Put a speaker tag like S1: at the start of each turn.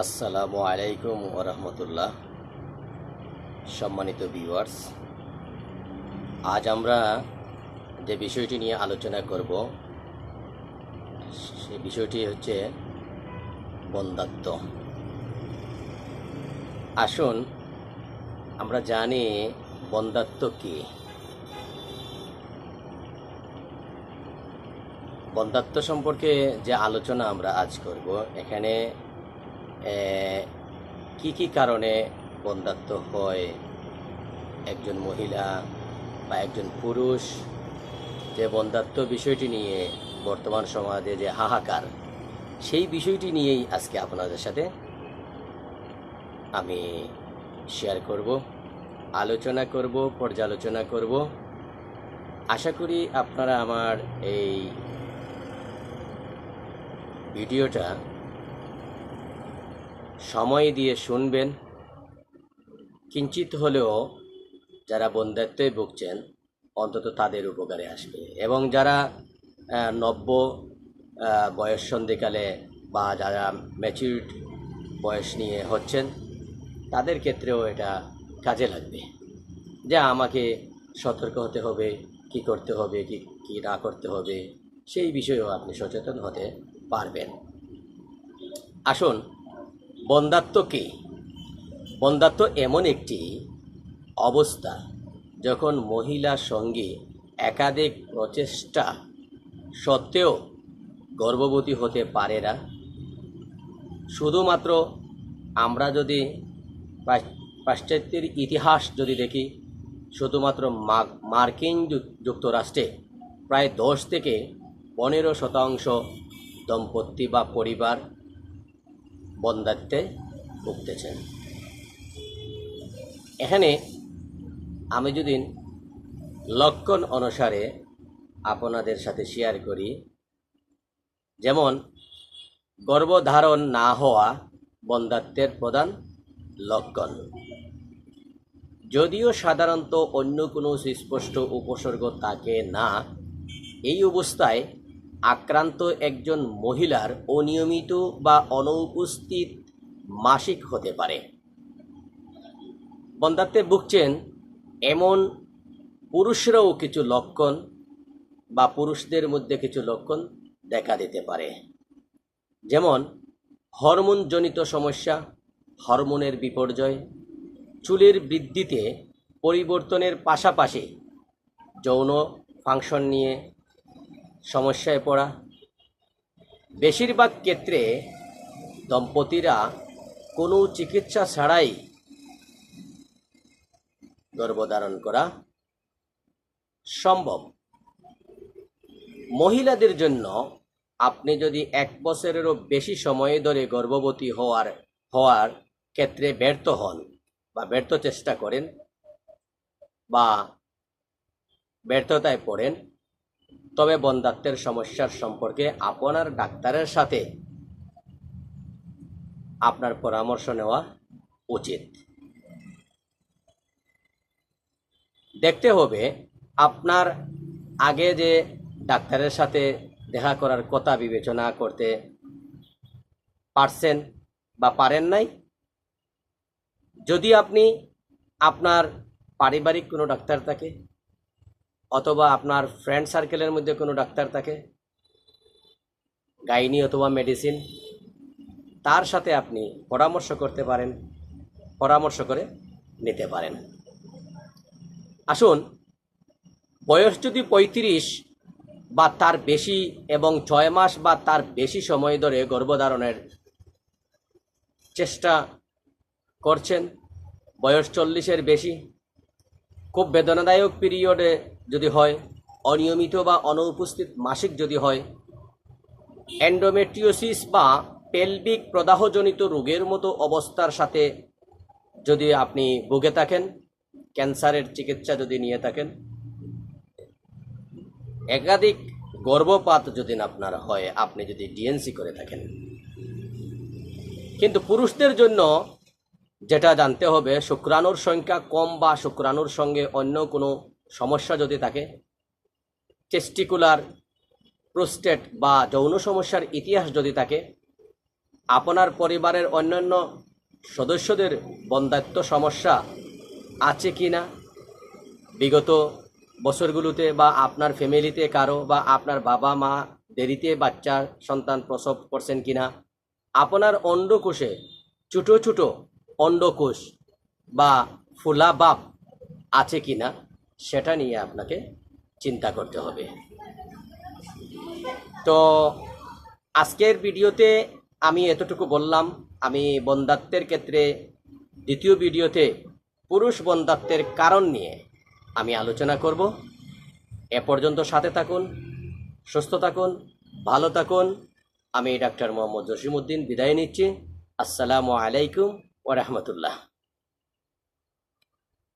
S1: আসসালামু আলাইকুম ওরহমতুল্লাহ। সম্মানিত ভিউয়ার্স, আজ আমরা যে বিষয়টি নিয়ে আলোচনা করব, সে বিষয়টি হচ্ছে বন্দাত্ম। আসুন, আমরা জানি বন্দাত্ম কী। বন্ধাত্ব সম্পর্কে যে আলোচনা আমরা আজ করব, এখানে কি কি কারণে বন্ধাত্ব হয়? একজন মহিলা বা একজন পুরুষ যে বন্ধাত্ব বিষয়টি নিয়ে বর্তমান সমাজে যে হাহাকার, সেই বিষয়টি নিয়েই আজকে আপনাদের সাথে আমি শেয়ার করব, আলোচনা করব, পর্যালোচনা করব। আশা করি আপনারা আমার এই ভিডিওটা সময় দিয়ে শুনবেন। কিঞ্চিত হলেও যারা বন্ধাত্বে ভুগছেন, অন্তত তাদের উপকারে আসবে। এবং যারা নব্য বয়স সন্ধিকালে বা যারা ম্যাচিউরড বয়স নিয়ে হচ্ছেন, তাদের ক্ষেত্রেও এটা কাজে লাগবে। যে আমাকে সতর্ক হতে হবে, কি করতে হবে, কি কি না করতে হবে, সেই বিষয়েও আপনি সচেতন হতে পারবেন। আসুন বন্ধাত্ম কি? বন্ধাত্ম এমন একটি অবস্থা যখন মহিলা সঙ্গে একাধিক প্রচেষ্টা সত্ত্বেও গর্ভবতী হতে পারে না। শুধুমাত্র আমরা যদি পাশ্চাত্যের ইতিহাস যদি দেখি, শুধুমাত্র মার্কিন যুক্তরাষ্ট্রে প্রায় দশ থেকে পনেরো শতাংশ দম্পতি বা পরিবার বন্ধাত্বে ভুগতেছেন। এখানে আমি যদি লক্ষণ অনুসারে আপনাদের সাথে শেয়ার করি, যেমন, গর্ভধারণ না হওয়া বন্ধাত্বের প্রধান লক্ষণ। যদিও সাধারণত অন্য কোনো সুস্পষ্ট উপসর্গ থাকে না, এই অবস্থায় আক্রান্ত একজন মহিলার অনিয়মিত বা অনুপস্থিত মাসিক হতে পারে। বন্ধাত্বে ভুগছেন এমন পুরুষরাও কিছু লক্ষণ বা পুরুষদের মধ্যে কিছু লক্ষণ দেখা দিতে পারে। যেমন, হরমোনজনিত সমস্যা, হরমোনের বিপর্যয়, চুলের বৃদ্ধিতে পরিবর্তনের পাশাপাশি যৌন ফাংশন নিয়ে সমস্যায় পড়া। বেশিরভাগ ক্ষেত্রে দম্পতিরা কোনো চিকিৎসা ছাড়াই গর্ভধারণ করা সম্ভব। মহিলাদের জন্য আপনি যদি এক বছরেরও বেশি সময় ধরে গর্ভবতী হওয়ার হওয়ার ক্ষেত্রে ব্যর্থ হন বা ব্যর্থ চেষ্টা করেন বা ব্যর্থতায় পড়েন তবে বন্ধাত্বের সমস্যার সম্পর্কে আপনার ডাক্তারের সাথে আপনার পরামর্শ নেওয়া উচিত। দেখতে হবে আপনার আগে যে ডাক্তারের সাথে দেখা করার কথা বিবেচনা করতে পারছেন বা পারেন নাই, যদি আপনি আপনার পারিবারিক কোনো ডাক্তার থাকে অথবা আপনার ফ্রেন্ড সার্কেলের মধ্যে কোনো ডাক্তার থাকে? গাইনি অথবা মেডিসিন তার সাথে আপনি পরামর্শ করতে পারেন, পরামর্শ করে নিতে পারেন। আসুন, বয়স যদি পঁয়ত্রিশ বা তার বেশি এবং ছয় মাস বা তার বেশি সময় ধরে গর্ভধারণের চেষ্টা করছেন, বয়স চল্লিশের বেশি, খুব বেদনাদায়ক পিরিয়ডে যদি হয়, অনিয়মিত বা অনুপস্থিত মাসিক যদি হয় এন্ডোমেট্রিওসিস বা পেলভিক প্রদাহজনিত রোগের মতো অবস্থার সাথে যদি আপনি ভুগে থাকেন, ক্যান্সারের চিকিৎসা যদি নিয়ে থাকেন, একাধিক গর্ভপাত যদি আপনার হয়, আপনি যদি ডিএনসি করে থাকেন। কিন্তু পুরুষদের জন্য যেটা জানতে হবে, শুক্রাণুর সংখ্যা কম বা শুক্রাণুর সঙ্গে অন্য কোনো সমস্যা যদি থাকে টেস্টিকুলার প্রোস্টেট বা যৌন সমস্যার ইতিহাস যদি থাকে, আপনার পরিবারের অন্যান্য সদস্যদের বন্ধাত্ম সমস্যা আছে কি না? বিগত বছরগুলোতে বা আপনার ফ্যামিলিতে কারও বা আপনার বাবা মা দেরিতে বাচ্চার সন্তান প্রসব করছেন কি না? আপনার অন্ডকোষে ছোটো ছোটো অন্ডকোষ বা ফুলা বাপ আছে কিনা সেটা নিয়ে আপনাকে চিন্তা করতে হবে। তো আজকের ভিডিওতে আমি এতটুকু বললাম, আমি বন্ধাত্বের ক্ষেত্রে দ্বিতীয় ভিডিওতে পুরুষ বন্ধাত্বের কারণ নিয়ে আমি আলোচনা করব। এ পর্যন্ত সাথে থাকুন, সুস্থ থাকুন, ভালো থাকুন। আমি ডাক্তার মোহাম্মদ জসিমউদ্দিন বিদায় নিচ্ছি। আসসালামু আলাইকুম ওরহমতুল্লাহ